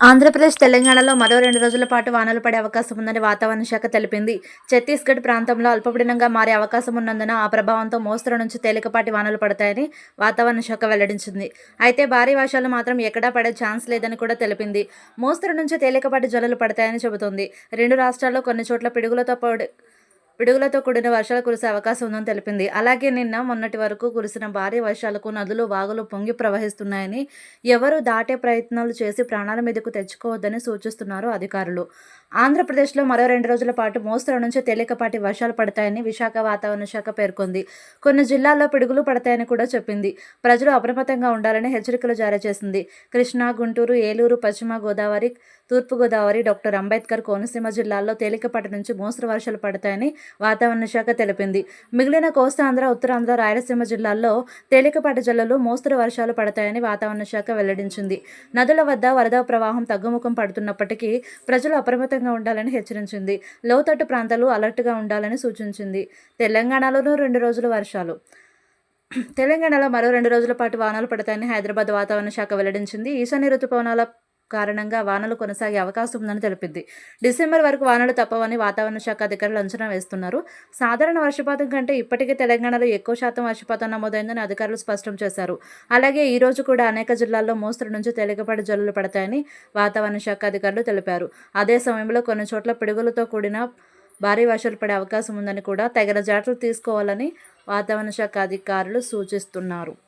ఆంధ్రప్రదేశ్ తెలంగాణలో మరో రెండు రోజుల పాటు వానలు పడే అవకాశం ఉందని వాతావరణ శాఖ తెలిపింది. ఛత్తీస్గఢ్ ప్రాంతంలో అల్పపీడనంగా మారే అవకాశం ఉన్నందున ఆ ప్రభావంతో మోస్తరు నుంచి తేలికపాటి వానలు పడతాయని వాతావరణ శాఖ వెల్లడించింది. అయితే భారీ వర్షాలు మాత్రం ఎక్కడా పడే ఛాన్స్ లేదని కూడా తెలిపింది. మోస్తరు నుంచి తేలికపాటి జల్లులు పడతాయని చెబుతోంది. రెండు రాష్ట్రాల్లో కొన్ని చోట్ల పిడుగులతో పడి పిడుగులతో కూడిన వర్షాలు కురిసే అవకాశం ఉందని తెలిపింది. అలాగే నిన్న మొన్నటి వరకు కురిసిన భారీ వర్షాలకు నదులు వాగులు పొంగి ప్రవహిస్తున్నాయని ఎవరు దాటే ప్రయత్నాలు చేసి ప్రాణాల మీదకు తెచ్చుకోవద్దని సూచిస్తున్నారు అధికారులు. ఆంధ్రప్రదేశ్లో మరో రెండు రోజుల పాటు మోస్తరు నుంచి తేలికపాటి వర్షాలు పడతాయని విశాఖ వాతావరణ శాఖ పేర్కొంది. కొన్ని జిల్లాల్లో పిడుగులు పడతాయని కూడా చెప్పింది. ప్రజలు అప్రమత్తంగా ఉండాలని హెచ్చరికలు జారీ చేసింది. కృష్ణా గుంటూరు ఏలూరు పశ్చిమ గోదావరి తూర్పుగోదావరి డాక్టర్ అంబేద్కర్ కోనసీమ జిల్లాల్లో తేలికపాటి నుంచి మోస్తరు వర్షాలు పడతాయని వాతావరణ శాఖ తెలిపింది. మిగిలిన కోస్తాంధ్ర ఉత్తరాంధ్ర రాయలసీమ జిల్లాల్లో తేలికపాటి జిల్లాలో మోస్తరు వర్షాలు పడతాయని వాతావరణ శాఖ వెల్లడించింది. నదుల వద్ద వరద ప్రవాహం తగ్గుముఖం పడుతున్నప్పటికీ ప్రజలు అప్రమత్తంగా ఉండాలని హెచ్చరించింది. లోతట్టు ప్రాంతాలు అలర్ట్గా ఉండాలని సూచించింది. తెలంగాణలోనూ రెండు రోజులు వర్షాలు. తెలంగాణలో మరో రెండు రోజుల పాటు వాహనాలు పడతాయని హైదరాబాద్ వాతావరణ శాఖ వెల్లడించింది. ఈశాన్య రుతుపవనాల కారణంగా వానలు కొనసాగే అవకాశం ఉందని తెలిపింది. డిసెంబర్ వరకు వానలు తప్పవని వాతావరణ శాఖ అధికారులు అంచనా వేస్తున్నారు. సాధారణ వర్షపాతం కంటే ఇప్పటికే తెలంగాణలో ఎక్కువ శాతం వర్షపాతం నమోదైందని అధికారులు స్పష్టం చేశారు. అలాగే ఈ రోజు కూడా అనేక జిల్లాల్లో మోస్తరు నుంచి తేలికపాటి జల్లులు పడతాయని వాతావరణ శాఖ అధికారులు తెలిపారు. అదే సమయంలో కొన్ని చోట్ల పిడుగులతో కూడిన భారీ వర్షాలు పడే అవకాశం ఉందని కూడా తగిన జాగ్రత్తలు తీసుకోవాలని వాతావరణ శాఖ అధికారులు సూచిస్తున్నారు.